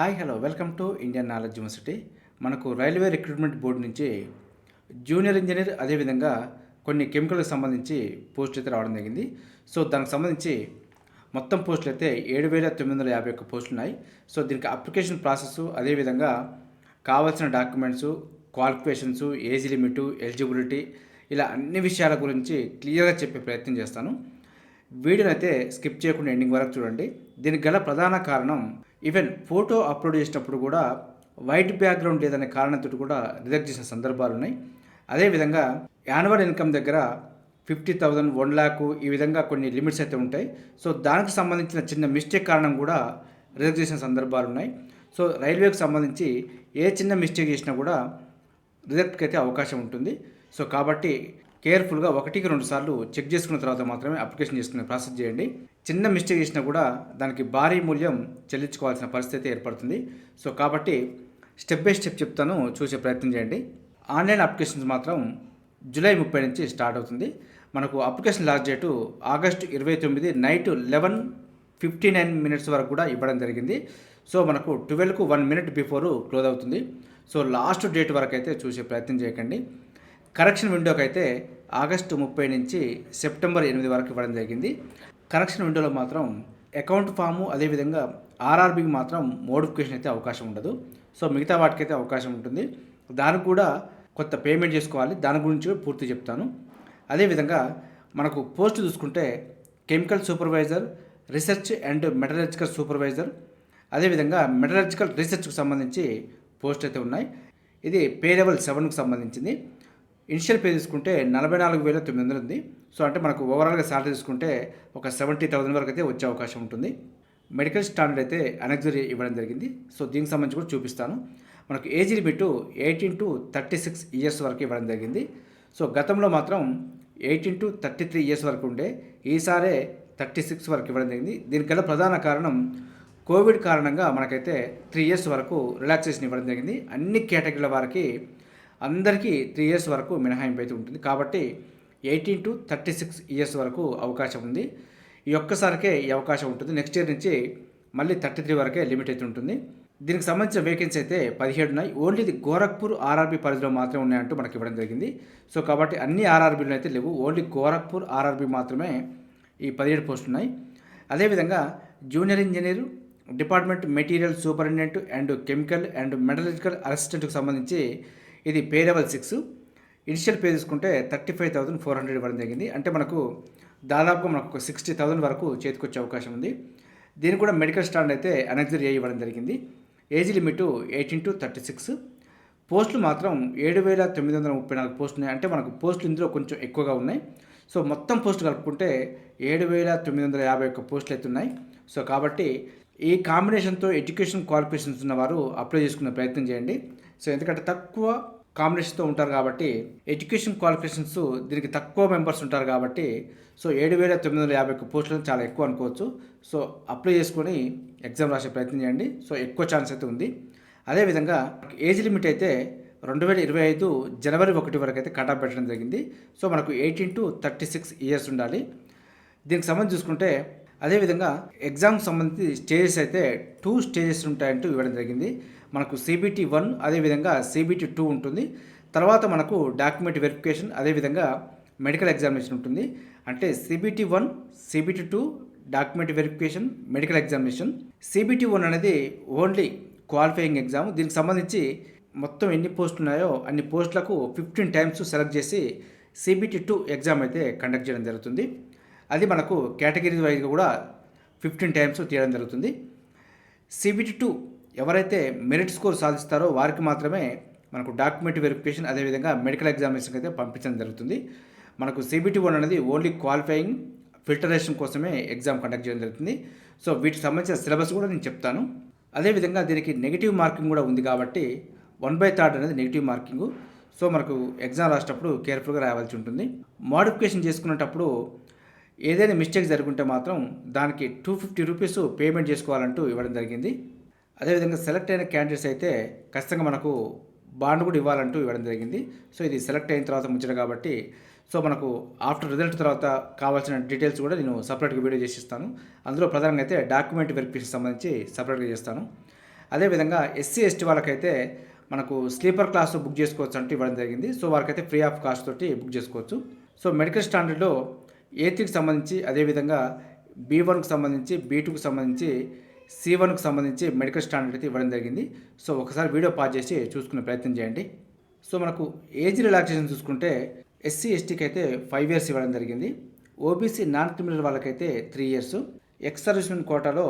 Hi hello. Welcome to Indian knowledge university. మనకు railway recruitment board నుంచి junior engineer అదేవిధంగా కొన్ని కెమికల్కి సంబంధించి పోస్టులు అయితే రావడం జరిగింది. సో దానికి సంబంధించి మొత్తం పోస్టులు అయితే ఏడు వేల తొమ్మిది వందల యాభై ఒక్క పోస్టులు ఉన్నాయి. సో దీనికి అప్లికేషన్ ప్రాసెస్ అదేవిధంగా కావాల్సిన documents qualifications age limit eligibility ఇలా అన్ని విషయాల గురించి క్లియర్గా చెప్పే ప్రయత్నం చేస్తాను. వీడియోని అయితే స్కిప్ చేయకుండా ఎండింగ్ వరకు చూడండి. దీనికి గల ప్రధాన కారణం ఈవెన్ ఫోటో అప్లోడ్ చేసినప్పుడు కూడా వైట్ బ్యాక్గ్రౌండ్ లేదనే కారణంతో కూడా రిజెక్ట్ చేసిన సందర్భాలు ఉన్నాయి. అదేవిధంగా యాన్యువల్ ఇన్కమ్ దగ్గర ఫిఫ్టీ థౌజండ్ వన్ ల్యాక్ ఈ విధంగా కొన్ని లిమిట్స్ అయితే ఉంటాయి. సో దానికి సంబంధించిన చిన్న మిస్టేక్ కారణం కూడా రిజెక్ట్ చేసిన సందర్భాలు ఉన్నాయి. సో రైల్వేకి సంబంధించి ఏ చిన్న మిస్టేక్ చేసినా కూడా రిజెక్ట్కి అయితే అవకాశం ఉంటుంది. సో కాబట్టి కేర్ఫుల్గా ఒకటికి రెండు సార్లు చెక్ చేసుకున్న తర్వాత మాత్రమే అప్లికేషన్ చేసుకునే ప్రాసెస్ చేయండి. చిన్న మిస్టేక్ చేసినా కూడా దానికి భారీ మూల్యం చెల్లించుకోవాల్సిన పరిస్థితి ఏర్పడుతుంది. సో కాబట్టి స్టెప్ బై స్టెప్ చెప్తాను చూసే ప్రయత్నం చేయండి. ఆన్లైన్ అప్లికేషన్స్ మాత్రం జూలై ముప్పై నుంచి స్టార్ట్ అవుతుంది. మనకు అప్లికేషన్ లాస్ట్ డేటు ఆగస్టు ఇరవై తొమ్మిది night eleven fifty nine minutes వరకు కూడా ఇవ్వడం జరిగింది. సో మనకు ట్వెల్వ్కు వన్ మినిట్ బిఫోర్ క్లోజ్ అవుతుంది. సో లాస్ట్ డేట్ వరకు అయితే చూసే ప్రయత్నం చేయకండి. కరెక్షన్ విండోకి అయితే ఆగస్టు ముప్పై నుంచి సెప్టెంబర్ ఎనిమిది వరకు ఇవ్వడం జరిగింది. కరెక్షన్ విండోలో మాత్రం అకౌంట్ ఫాము అదేవిధంగా ఆర్ఆర్బికి మాత్రం మోడిఫికేషన్ అయితే అవకాశం ఉండదు. సో మిగతా వాటికి అయితే అవకాశం ఉంటుంది. దానికి కూడా కొత్త పేమెంట్ చేసుకోవాలి. దాని గురించి కూడా పూర్తి చెప్తాను. అదేవిధంగా మనకు పోస్ట్ చూసుకుంటే chemical supervisor research and metallurgical supervisor అదేవిధంగా మెటలర్జికల్ రీసెర్చ్కి సంబంధించి పోస్ట్ అయితే ఉన్నాయి. ఇది పే లెవెల్ సెవెన్కి సంబంధించింది. ఇనిషియల్ పే తీసుకుంటే నలభై నాలుగు వేల తొమ్మిది వందలు ఉంది సో అంటే మనకు ఓవరాల్గా శాలరీ తీసుకుంటే ఒక సెవెంటీ థౌసండ్ వరకు అయితే వచ్చే అవకాశం ఉంటుంది. మెడికల్ స్టాండర్డ్ అయితే అనగ్జరీ ఇవ్వడం జరిగింది. సో దీనికి సంబంధించి కూడా చూపిస్తాను. మనకు age limit eighteen to thirty six years వరకు ఇవ్వడం జరిగింది. సో గతంలో మాత్రం eighteen to thirty three years వరకు ఉండే ఈసారే థర్టీ సిక్స్ వరకు ఇవ్వడం జరిగింది. దీనికి గల ప్రధాన కారణం కోవిడ్ కారణంగా మనకైతే త్రీ ఇయర్స్ వరకు రిలాక్సేషన్ ఇవ్వడం జరిగింది. అన్ని కేటగిరీల వారికి అందరికీ త్రీ ఇయర్స్ వరకు మినహాయింపు అయితే ఉంటుంది కాబట్టి eighteen to thirty six years వరకు అవకాశం ఉంది. ఈ ఒక్కసారికే ఈ అవకాశం ఉంటుంది. నెక్స్ట్ ఇయర్ నుంచి మళ్ళీ థర్టీ త్రీ వరకే లిమిట్ అయితే ఉంటుంది దీనికి సంబంధించిన వేకెన్సీ అయితే పదిహేడు ఉన్నాయి ఓన్లీ ఇది గోరఖ్పూర్ ఆర్ఆర్బీ పరిధిలో మాత్రమే ఉన్నాయంటూ మనకి ఇవ్వడం జరిగింది. సో కాబట్టి అన్ని ఆర్ఆర్బీలు అయితే లేవు. ఓన్లీ గోరఖ్పూర్ ఆర్ఆర్బీ మాత్రమే ఈ పదిహేడు పోస్టులు ఉన్నాయి అదేవిధంగా junior engineer department material superintendent and chemical and metallurgical అసిస్టెంట్కి సంబంధించి ఇది pay level six. Initial pay తీసుకుంటే thirty five thousand four hundred ఇవ్వడం జరిగింది. అంటే మనకు దాదాపుగా మనకు ఒక సిక్స్టీ థౌసండ్ వరకు చేతికొచ్చే అవకాశం ఉంది. దీనికి కూడా మెడికల్ స్టాండ్ అయితే అనగ్జర్ ఏ ఇవ్వడం జరిగింది. Age limit eighteen to thirty six. పోస్టులు మాత్రం ఏడు వేల తొమ్మిది వందల ముప్పై నాలుగు పోస్టులు ఉన్నాయి అంటే మనకు పోస్టులు ఇందులో కొంచెం ఎక్కువగా ఉన్నాయి. సో మొత్తం పోస్టులు కలుపుకుంటే ఏడు వేల తొమ్మిది వందల యాభై ఒక్క పోస్టులు అయితే ఉన్నాయి. సో కాబట్టి ఈ కాంబినేషన్తో ఎడ్యుకేషన్ క్వాలిఫికేషన్స్ ఉన్నవారు అప్లై చేసుకునే ప్రయత్నం చేయండి. సో ఎందుకంటే తక్కువ కాంబినేషన్తో ఉంటారు కాబట్టి ఎడ్యుకేషన్ క్వాలిఫికేషన్స్ దీనికి తక్కువ మెంబర్స్ ఉంటారు కాబట్టి సో ఏడు వేల తొమ్మిది వందల యాభై ఒక్క పోస్టులు చాలా ఎక్కువ అనుకోవచ్చు. సో అప్లై చేసుకొని ఎగ్జామ్ రాసే ప్రయత్నం చేయండి. సో ఎక్కువ ఛాన్స్ అయితే ఉంది. అదేవిధంగా ఏజ్ లిమిట్ అయితే రెండు వేల ఇరవై ఐదు జనవరి ఒకటి వరకు అయితే కటాఫ్ పెట్టడం జరిగింది. సో మనకు eighteen to thirty six years ఉండాలి. దీనికి సంబంధించి చూసుకుంటే అదేవిధంగా ఎగ్జామ్కి సంబంధించి స్టేజెస్ అయితే టూ స్టేజెస్ ఉంటాయంటూ ఇవ్వడం జరిగింది. మనకు సిబిటి వన్ అదేవిధంగా సిబిటి టూ ఉంటుంది. తర్వాత మనకు డాక్యుమెంట్ వెరిఫికేషన్ అదేవిధంగా మెడికల్ ఎగ్జామినేషన్ ఉంటుంది. అంటే CBT one CBT two document verification medical examination CBT one అనేది ఓన్లీ క్వాలిఫైయింగ్ ఎగ్జామ్ దీనికి సంబంధించి మొత్తం ఎన్ని పోస్టులు ఉన్నాయో అన్ని పోస్టులకు ఫిఫ్టీన్ టైమ్స్ సెలెక్ట్ చేసి సిబిటి టూ ఎగ్జామ్ అయితే కండక్ట్ చేయడం జరుగుతుంది. అది మనకు కేటగిరీ వైజ్గా కూడా ఫిఫ్టీన్ టైమ్స్ తీయడం జరుగుతుంది. సిబిటి టూ ఎవరైతే మెరిట్ స్కోర్ సాధిస్తారో వారికి మాత్రమే మనకు డాక్యుమెంట్ వెరిఫికేషన్ అదేవిధంగా మెడికల్ ఎగ్జామినేషన్ అయితే పంపించడం జరుగుతుంది. మనకు సిబిటి వన్ అనేది ఓన్లీ క్వాలిఫైయింగ్ ఫిల్టరేషన్ కోసమే ఎగ్జామ్ కండక్ట్ చేయడం జరుగుతుంది. సో వీటికి సంబంధించిన సిలబస్ కూడా నేను చెప్తాను. అదేవిధంగా దీనికి నెగిటివ్ మార్కింగ్ కూడా ఉంది కాబట్టి వన్ బై థర్డ్ అనేది నెగిటివ్ మార్కింగ్. సో మనకు ఎగ్జామ్ రాసేటప్పుడు కేర్ఫుల్గా రావాల్సి ఉంటుంది. మోడిఫికేషన్ చేసుకునేటప్పుడు ఏదైనా మిస్టేక్ జరుగుంటే మాత్రం దానికి టూ ఫిఫ్టీ రూపీస్ పేమెంట్ చేసుకోవాలంటూ ఇవ్వడం జరిగింది. అదేవిధంగా సెలెక్ట్ అయిన క్యాండిడేట్స్ అయితే ఖచ్చితంగా మనకు బాండ్ కూడా ఇవ్వాలంటూ ఇవ్వడం జరిగింది. సో ఇది సెలెక్ట్ అయిన తర్వాత ముచ్చట కాబట్టి సో మనకు ఆఫ్టర్ రిజల్ట్ తర్వాత కావాల్సిన డీటెయిల్స్ కూడా నేను సపరేట్గా వీడియో చేసి ఇస్తాను. అందులో ప్రధానంగా అయితే డాక్యుమెంట్ వెరిఫికేషన్ సంబంధించి సపరేట్గా చేస్తాను. అదేవిధంగా ఎస్సీ ఎస్టీ వాళ్ళకైతే మనకు స్లీపర్ క్లాస్ బుక్ చేసుకోవచ్చు అంటూ ఇవ్వడం జరిగింది. సో వారికైతే ఫ్రీ ఆఫ్ కాస్ట్ తోటి బుక్ చేసుకోవచ్చు. సో మెడికల్ స్టాండర్డ్లో ఏ త్రీకి సంబంధించి అదేవిధంగా బీ వన్కు సంబంధించి బీ టూకి సంబంధించి సి వన్కు సంబంధించి మెడికల్ స్టాండర్డ్ అయితే ఇవ్వడం జరిగింది. సో ఒకసారి వీడియో పాజ్ చేసి చూసుకునే ప్రయత్నం చేయండి. సో మనకు ఏజ్ రిలాక్సేషన్ చూసుకుంటే ఎస్సీ ఎస్టీకి అయితే ఫైవ్ ఇయర్స్ ఇవ్వడం జరిగింది. ఓబీసీ నాన్ క్రిమినల్ వాళ్ళకైతే త్రీ ఇయర్స్ ఎక్స్ సర్వీస్మెన్ కోటాలో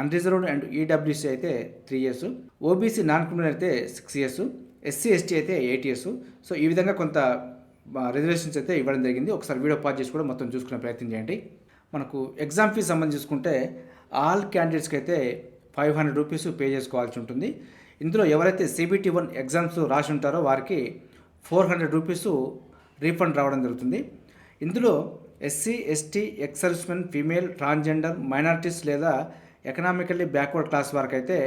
అన్రిజర్వ్డ్ అండ్ ఈడబ్ల్యూసీ అయితే three years OBC non criminal అయితే సిక్స్ ఇయర్స్ ఎస్సీ ఎస్టీ అయితే ఎయిట్ ఇయర్స్ సో ఈ విధంగా కొంత రిజర్వేషన్స్ అయితే ఇవ్వడం జరిగింది. ఒకసారి వీడియో పాజ్ చేసి కూడా మొత్తం చూసుకునే ప్రయత్నం చేయండి. మనకు ఎగ్జామ్ ఫీజు సంబంధించి చూసుకుంటే ఆల్ క్యాండిడేట్స్కి అయితే ఫైవ్ హండ్రెడ్ రూపీస్ పే చేసుకోవాల్సి ఉంటుంది. ఇందులో ఎవరైతే సిబిటీ వన్ ఎగ్జామ్స్ రాసి ఉంటారో వారికి ఫోర్ హండ్రెడ్ రూపీస్ రీఫండ్ రావడం జరుగుతుంది. ఇందులో SC ST ex servicemen female transgender minorities లేదా ఎకనామికల్లీ బ్యాక్వర్డ్ క్లాస్ వారికి అయితే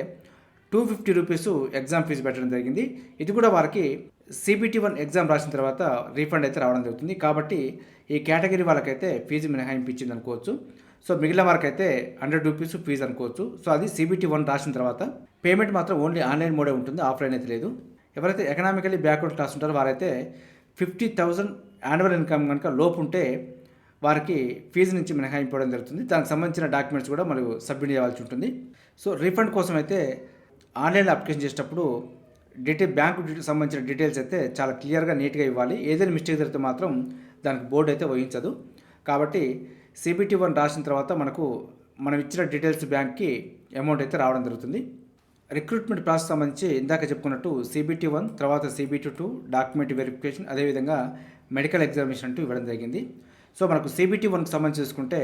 two fifty rupees exam fee పెట్టడం జరిగింది. ఇది కూడా వారికి సిబిటీ వన్ ఎగ్జామ్ రాసిన తర్వాత రీఫండ్ అయితే రావడం జరుగుతుంది. కాబట్టి ఈ కేటగిరీ వాళ్ళకైతే ఫీజు మినహాయింపు ఇచ్చింది అనుకోవచ్చు. సో మిగిలిన వారికైతే హండ్రెడ్ రూపీస్ ఫీజు అనుకోవచ్చు. సో అది సిబిటీ వన్ రాసిన తర్వాత పేమెంట్ మాత్రం ఓన్లీ ఆన్లైన్ మోడే ఉంటుంది. ఆఫ్లైన్ అయితే లేదు. ఎవరైతే ఎకనామికలీ బ్యాక్వర్డ్ క్లాస్ ఉంటారో వారైతే ఫిఫ్టీ థౌజండ్ యాన్యువల్ ఇన్కమ్ కనుక లోపు ఉంటే వారికి ఫీజు నుంచి మినహాయింపడం జరుగుతుంది. దానికి సంబంధించిన డాక్యుమెంట్స్ కూడా మనకు సబ్మిట్ చేయాల్సి ఉంటుంది. సో రీఫండ్ కోసం అయితే ఆన్లైన్లో అప్లికేషన్ చేసేటప్పుడు డీటెయిల్ బ్యాంకు సంబంధించిన డీటెయిల్స్ అయితే చాలా క్లియర్గా నీట్గా ఇవ్వాలి. ఏదైనా మిస్టేక్ జరిగితే మాత్రం దానికి బోర్డు అయితే వహించదు. కాబట్టి సిబిటీ వన్ రాసిన తర్వాత మనకు మనం ఇచ్చిన డీటెయిల్స్ బ్యాంక్కి అమౌంట్ అయితే రావడం జరుగుతుంది. రిక్రూట్మెంట్ ప్రాసెస్ సంబంధించి ఇందాక చెప్పుకున్నట్టు సిబిటీ వన్ తర్వాత సిబిటీ టూ డాక్యుమెంట్ వెరిఫికేషన్ అదేవిధంగా మెడికల్ ఎగ్జామినేషన్ అంటూ ఇవ్వడం జరిగింది. సో మనకు సిబిటీ వన్కి సంబంధించి చూసుకుంటే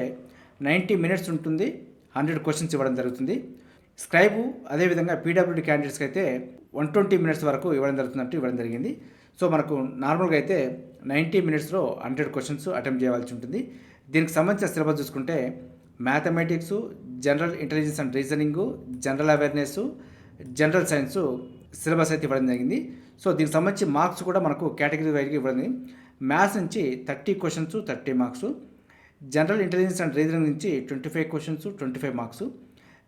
నైంటీ మినిట్స్ ఉంటుంది హండ్రెడ్ క్వశ్చన్స్ ఇవ్వడం జరుగుతుంది. స్క్రైబు అదేవిధంగా పీడబ్ల్యూడి క్యాండిడేట్స్కి అయితే వన్ ట్వంటీ మినిట్స్ వరకు ఇవ్వడం జరుగుతున్నట్టు ఇవ్వడం జరిగింది. సో మనకు నార్మల్గా అయితే నైంటీ మినిట్స్లో హండ్రెడ్ క్వశ్చన్స్ అటెంప్ట్ చేయవలసి ఉంటుంది. దీనికి సంబంధించిన సిలబస్ చూసుకుంటే mathematics general intelligence and reasoning general awareness general science syllabus అయితే ఇవ్వడం జరిగింది. సో దీనికి సంబంధించి మార్క్స్ కూడా మనకు కేటగిరీ వైజ్గా ఇవ్వడం జరిగింది. మ్యాథ్స్ నుంచి thirty questions thirty marks. General intelligence and reasoning నుంచి twenty five questions twenty five marks.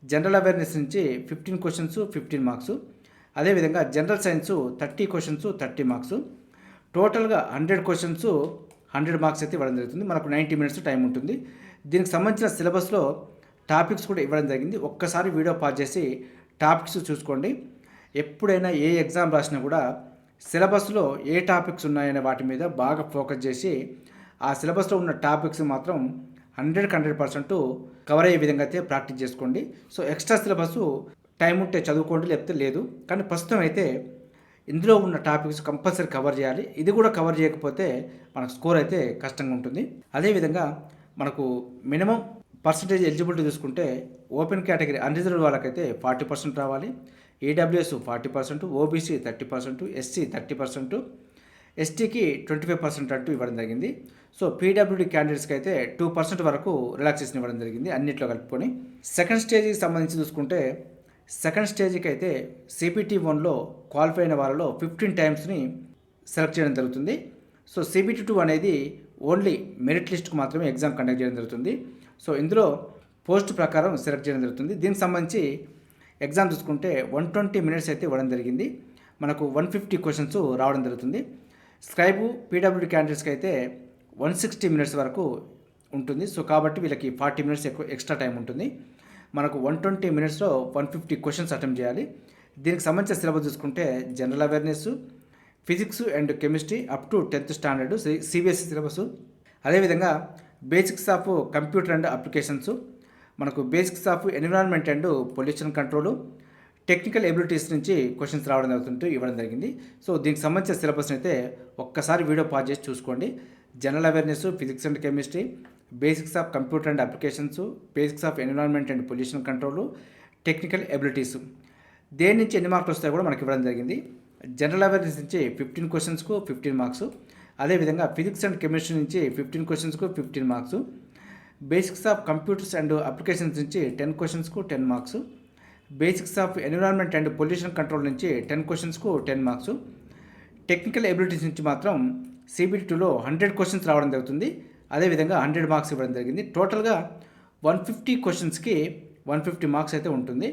General awareness నుంచి ఫిఫ్టీన్ క్వశ్చన్స్ ఫిఫ్టీన్ మార్క్స్. అదేవిధంగా general science thirty questions thirty marks. టోటల్గా హండ్రెడ్ క్వశ్చన్స్ హండ్రెడ్ మార్క్స్ అయితే ఇవ్వడం జరుగుతుంది. మనకు ninety minutes time ఉంటుంది. దీనికి సంబంధించిన సిలబస్లో టాపిక్స్ కూడా ఇవ్వడం జరిగింది. ఒక్కసారి వీడియో పాస్ చేసి టాపిక్స్ చూసుకోండి. ఎప్పుడైనా ఏ ఎగ్జామ్ రాసినా కూడా సిలబస్లో ఏ టాపిక్స్ ఉన్నాయనే వాటి మీద బాగా ఫోకస్ చేసి ఆ సిలబస్లో ఉన్న టాపిక్స్ మాత్రం హండ్రెడ్కి హండ్రెడ్ పర్సెంట్ కవర్ అయ్యే విధంగా అయితే ప్రాక్టీస్ చేసుకోండి. సో ఎక్స్ట్రా సిలబస్ టైం ఉంటే చదువుకోండి లేకపోతే లేదు. కానీ ప్రస్తుతం అయితే ఇందులో ఉన్న టాపిక్స్ కంపల్సరీ కవర్ చేయాలి. ఇది కూడా కవర్ చేయకపోతే మనకు స్కోర్ అయితే కష్టంగా ఉంటుంది. అదేవిధంగా మనకు మినిమం పర్సంటేజ్ ఎలిజిబిలిటీ చూసుకుంటే ఓపెన్ కేటగిరీ అన్రిజర్వ్డ్ వాళ్ళకైతే ఫార్టీ పర్సెంట్ రావాలి. EWS forty percent OBC thirty percent SC thirty percent ఎస్టీకి ట్వంటీ ఫైవ్ పర్సెంట్ అంటూ ఇవ్వడం జరిగింది. సో పీడబ్ల్యూడీ క్యాండిడేట్స్కి అయితే టూ పర్సెంట్ వరకు రిలాక్సేషన్ ఇవ్వడం జరిగింది అన్నిట్లో కలుపుకొని. సెకండ్ స్టేజ్కి సంబంధించి చూసుకుంటే సెకండ్ స్టేజ్కి అయితే సిపిటీ వన్లో క్వాలిఫై అయిన వాళ్ళలో ఫిఫ్టీన్ టైమ్స్ని సెలెక్ట్ చేయడం జరుగుతుంది. సో సిబిటీ టూ అనేది ఓన్లీ మెరిట్ లిస్ట్కు మాత్రమే ఎగ్జామ్ కండక్ట్ చేయడం జరుగుతుంది. సో ఇందులో పోస్ట్ ప్రకారం సెలెక్ట్ చేయడం జరుగుతుంది. దీనికి సంబంధించి ఎగ్జామ్ చూసుకుంటే వన్ ట్వంటీ మినిట్స్ అయితే ఇవ్వడం జరిగింది. మనకు వన్ ఫిఫ్టీ క్వశ్చన్స్ రావడం జరుగుతుంది. స్క్రైబు పీడబ్ల్యూడి క్యాండిడేట్స్కి అయితే వన్ సిక్స్టీ మినిట్స్ వరకు ఉంటుంది. సో కాబట్టి వీళ్ళకి ఫార్టీ మినిట్స్ ఎక్కువ ఎక్స్ట్రా టైం ఉంటుంది. మనకు వన్ ట్వంటీ మినిట్స్లో వన్ ఫిఫ్టీ క్వశ్చన్స్ అటెంప్ట్ చేయాలి. దీనికి సంబంధించిన సిలబస్ చూసుకుంటే general awareness physics and chemistry up to tenth standard CBSE syllabus. అదేవిధంగా basics of computer and applications మనకు basics of environment and pollution control technical abilities నుంచి questions రావడం జరుగుతుంటూ ఇవ్వడం జరిగింది. సో దీనికి సంబంధించిన సిలబస్ని అయితే ఒక్కసారి వీడియో పాజ్ చేసి చూసుకోండి. General awareness physics and chemistry basics of computer and applications basics of environment and pollution control technical abilities. దేని నుంచి ఎన్ని మార్కులు వస్తాయో కూడా మనకి ఇవ్వడం జరిగింది. జనరల్ అవేర్నెస్ నుంచి ఫిఫ్టీన్ క్వశ్చన్స్కు ఫిఫ్టీన్ మార్క్స్. అదేవిధంగా ఫిజిక్స్ అండ్ కెమిస్ట్రీ నుంచి fifteen క్వశ్చన్స్కు fifteen marks. Basics of computers and applications నుంచి ten క్వశ్చన్స్కు ten marks. Basics of environment and pollution control నుంచి టెన్ క్వశ్చన్స్కు టెన్ మార్క్స్. టెక్నికల్ ఎబిలిటీస్ నుంచి మాత్రం సిబిటి టూలో హండ్రెడ్ క్వశ్చన్స్ రావడం జరుగుతుంది. అదేవిధంగా హండ్రెడ్ మార్క్స్ ఇవ్వడం జరిగింది. టోటల్గా వన్ ఫిఫ్టీ క్వశ్చన్స్కి వన్ ఫిఫ్టీ మార్క్స్ అయితే ఉంటుంది.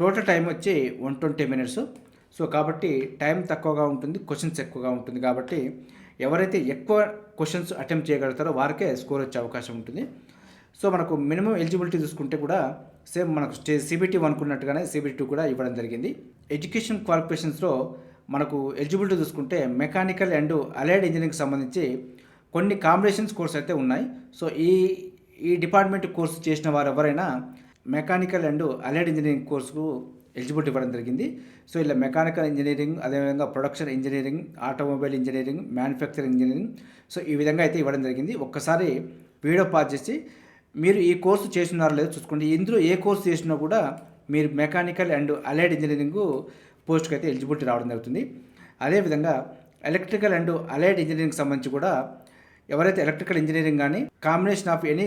టోటల్ టైం వచ్చి వన్ ట్వంటీ మినిట్స్. సో కాబట్టి టైం తక్కువగా ఉంటుంది క్వశ్చన్స్ ఎక్కువగా ఉంటుంది కాబట్టి ఎవరైతే ఎక్కువ క్వశ్చన్స్ అటెంప్ట్ చేయగలుగుతారో వారికే స్కోర్ వచ్చే అవకాశం ఉంటుంది. సో మనకు మినిమం ఎలిజిబిలిటీ చూసుకుంటే కూడా సేమ్ మనకు స్టే సిబిటీ అనుకున్నట్టుగానే సిబిటీ టూ కూడా ఇవ్వడం జరిగింది. ఎడ్యుకేషన్ క్వాలిఫికేషన్స్లో మనకు ఎలిజిబిలిటీ చూసుకుంటే మెకానికల్ అండ్ అలైడ్ ఇంజనీరింగ్ సంబంధించి కొన్ని కాంబినేషన్స్ కోర్స్ అయితే ఉన్నాయి. సో ఈ ఈ డిపార్ట్మెంట్ కోర్సు చేసిన వారు ఎవరైనా మెకానికల్ అండ్ అలైడ్ ఇంజనీరింగ్ కోర్సుకు ఎలిజిబిలిటీ ఇవ్వడం జరిగింది. సో ఇలా మెకానికల్ ఇంజనీరింగ్ అదేవిధంగా production engineering automobile engineering manufacturing engineering so ఈ విధంగా అయితే ఇవ్వడం జరిగింది. ఒక్కసారి వీడియో పాస్ చేసి మీరు ఈ కోర్సు చేస్తున్నారో లేదో చూసుకోండి. ఇందులో ఏ కోర్సు చేసినా కూడా మీరు మెకానికల్ అండ్ అలైడ్ ఇంజనీరింగ్ పోస్ట్కి అయితే ఎలిజిబిలిటీ రావడం జరుగుతుంది. అదేవిధంగా ఎలక్ట్రికల్ అండ్ అలైడ్ ఇంజనీరింగ్ సంబంధించి కూడా ఎవరైతే ఎలక్ట్రికల్ ఇంజనీరింగ్ కానీ combination of any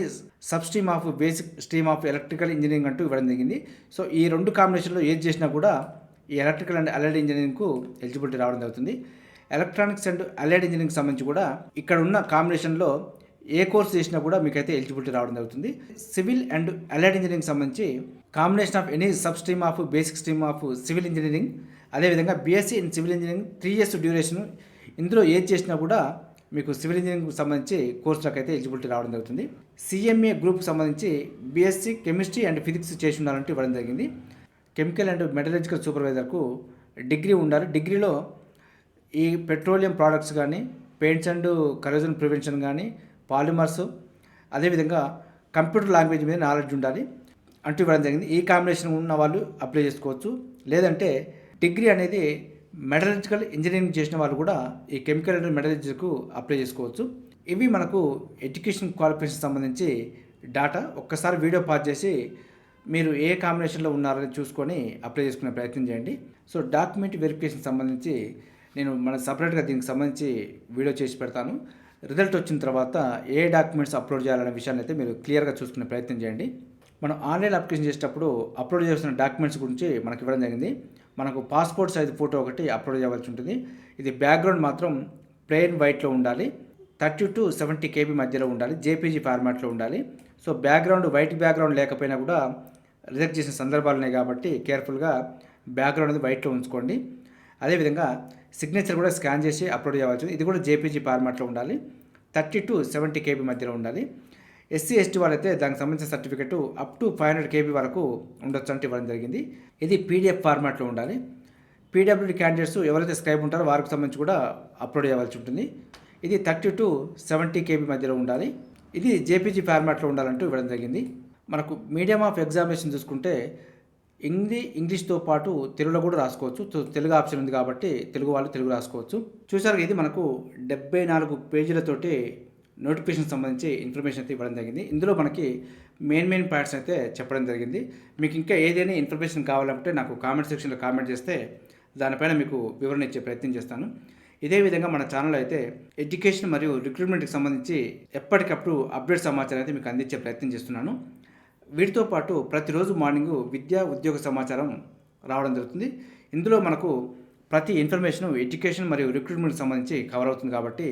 sub stream of basic stream of electrical engineering అంటూ ఇవ్వడం జరిగింది. సో ఈ రెండు కాంబినేషన్లో ఏది చేసినా కూడా ఈ ఎలక్ట్రికల్ అండ్ అలైడ్ ఇంజనీరింగ్కు ఎలిజిబిలిటీ రావడం జరుగుతుంది. ఎలక్ట్రానిక్స్ అండ్ అలైడ్ ఇంజనీరింగ్ సంబంధించి కూడా ఇక్కడ ఉన్న కాంబినేషన్లో ఏ కోర్స్ చేసినా కూడా మీకైతే ఎలిజిబిలిటీ రావడం జరుగుతుంది. సివిల్ అండ్ అలైడ్ ఇంజనీరింగ్ సంబంధించి combination of any sub stream of basic stream of civil engineering అదేవిధంగా BSc in civil engineering three years duration ఇందులో ఏది చేసినా కూడా మీకు సివిల్ ఇంజనీరింగ్ సంబంధించి కోర్సులకు అయితే ఎలిజిబిలిటీ రావడం జరుగుతుంది. సిఎంఏ గ్రూప్ సంబంధించి బీఎస్సీ కెమిస్ట్రీ అండ్ ఫిజిక్స్ చేసి ఉండాలంటే ఇవ్వడం జరిగింది. కెమికల్ అండ్ మెటలజికల్ సూపర్వైజర్కు డిగ్రీ ఉండాలి. డిగ్రీలో ఈ పెట్రోలియం ప్రోడక్ట్స్ కానీ పెయింట్స్ అండ్ కరోజన్ ప్రివెన్షన్ కానీ పాలిమర్స్ అదేవిధంగా కంప్యూటర్ లాంగ్వేజ్ మీద నాలెడ్జ్ ఉండాలి. అంటూ ఇవ్వడం జరిగింది. ఈ కాంబినేషన్ ఉన్న వాళ్ళు అప్లై చేసుకోవచ్చు. లేదంటే డిగ్రీ అనేది మెటలర్జికల్ ఇంజనీరింగ్ చేసిన వాళ్ళు కూడా ఈ కెమికల్ అండ్ మెటలర్జీకు అప్లై చేసుకోవచ్చు. ఇవి మనకు ఎడ్యుకేషన్ క్వాలిఫికేషన్ సంబంధించి డాటా ఒక్కసారి వీడియో పాస్ చేసి మీరు ఏ కాంబినేషన్లో ఉన్నారని చూసుకొని అప్లై చేసుకునే ప్రయత్నం చేయండి. సో డాక్యుమెంట్ వెరిఫికేషన్ సంబంధించి నేను మన సపరేట్గా దీనికి సంబంధించి వీడియో చేసి పెడతాను. రిజల్ట్ వచ్చిన తర్వాత ఏ డాక్యుమెంట్స్ అప్లోడ్ చేయాలనే విషయాన్ని అయితే మీరు క్లియర్గా చూసుకునే ప్రయత్నం చేయండి. మనం ఆన్లైన్ అప్లికేషన్ చేసేటప్పుడు అప్లోడ్ చేసిన డాక్యుమెంట్స్ గురించి మనకి ఇవ్వడం జరిగింది. మనకు పాస్పోర్ట్ సైజ్ ఫోటో ఒకటి అప్లోడ్ చేయవలసి ఉంటుంది. ఇది బ్యాక్గ్రౌండ్ మాత్రం ప్లెయిన్ వైట్లో ఉండాలి. థర్టీ టు సెవెంటీ కేబీ మధ్యలో ఉండాలి. జేపీజీ ఫార్మాట్లో ఉండాలి. సో బ్యాక్గ్రౌండ్ వైట్ బ్యాక్గ్రౌండ్ లేకపోయినా కూడా రిజెక్ట్ చేసిన సందర్భాలు ఉన్నాయి కాబట్టి కేర్ఫుల్గా బ్యాక్గ్రౌండ్ అనేది వైట్లో ఉంచుకోండి. అదేవిధంగా సిగ్నేచర్ కూడా స్కాన్ చేసి అప్లోడ్ చేయవచ్చు ఇది కూడా జేపీజీ ఫార్మాట్లో ఉండాలి. థర్టీ టు సెవెంటీ కేబీ మధ్యలో ఉండాలి. ఎస్సీ ఎస్టీ వాళ్ళైతే దానికి సంబంధించిన certificate up to five hundred KB వరకు ఉండొచ్చు అంటే ఇవ్వడం జరిగింది. ఇది పీడిఎఫ్ ఫార్మాట్లో ఉండాలి. పీడబ్ల్యూడీ క్యాండిడేట్స్ ఎవరైతే స్క్రైబ్ ఉంటారో వారికి సంబంధించి కూడా అప్లోడ్ చేయవలసి ఉంటుంది. ఇది థర్టీ టు సెవెంటీ కేబీ మధ్యలో ఉండాలి. ఇది జేపీజీ ఫార్మాట్లో ఉండాలంటూ ఇవ్వడం జరిగింది. మనకు మీడియం ఆఫ్ ఎగ్జామినేషన్ చూసుకుంటే హిందీ ఇంగ్లీష్తో పాటు తెలుగులో కూడా రాసుకోవచ్చు. తెలుగు ఆప్షన్ ఉంది కాబట్టి తెలుగు వాళ్ళు తెలుగు రాసుకోవచ్చు. చూసారు ఇది మనకు డెబ్బై నాలుగు పేజీలతోటి నోటిఫికేషన్ సంబంధించి ఇన్ఫర్మేషన్ అయితే ఇవ్వడం జరిగింది. ఇందులో మనకి మెయిన్ మెయిన్ పాయింట్స్ అయితే చెప్పడం జరిగింది. మీకు ఇంకా ఏదైనా ఇన్ఫర్మేషన్ కావాలంటే నాకు కామెంట్ సెక్షన్లో కామెంట్ చేస్తే దానిపైన మీకు వివరణ ఇచ్చే ప్రయత్నం చేస్తాను. ఇదే విధంగా మన ఛానల్లో అయితే ఎడ్యుకేషన్ మరియు రిక్రూట్మెంట్కి సంబంధించి ఎప్పటికప్పుడు అప్డేట్ సమాచారం అయితే మీకు అందించే ప్రయత్నం చేస్తున్నాను. వీటితో పాటు ప్రతిరోజు మార్నింగ్ విద్యా ఉద్యోగ సమాచారం రావడం జరుగుతుంది. ఇందులో మనకు ప్రతి ఇన్ఫర్మేషన్ ఎడ్యుకేషన్ మరియు రిక్రూట్మెంట్కి సంబంధించి కవర్ అవుతుంది కాబట్టి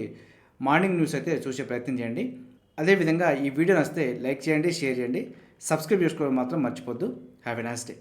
మార్నింగ్ న్యూస్ అయితే చూసే ప్రయత్నం చేయండి. అదేవిధంగా ఈ వీడియో నచ్చితే లైక్ చేయండి షేర్ చేయండి. సబ్స్క్రైబ్ చేసుకోవడం మాత్రం మర్చిపోద్దు హ్యావ్ ఎ నైస్ డే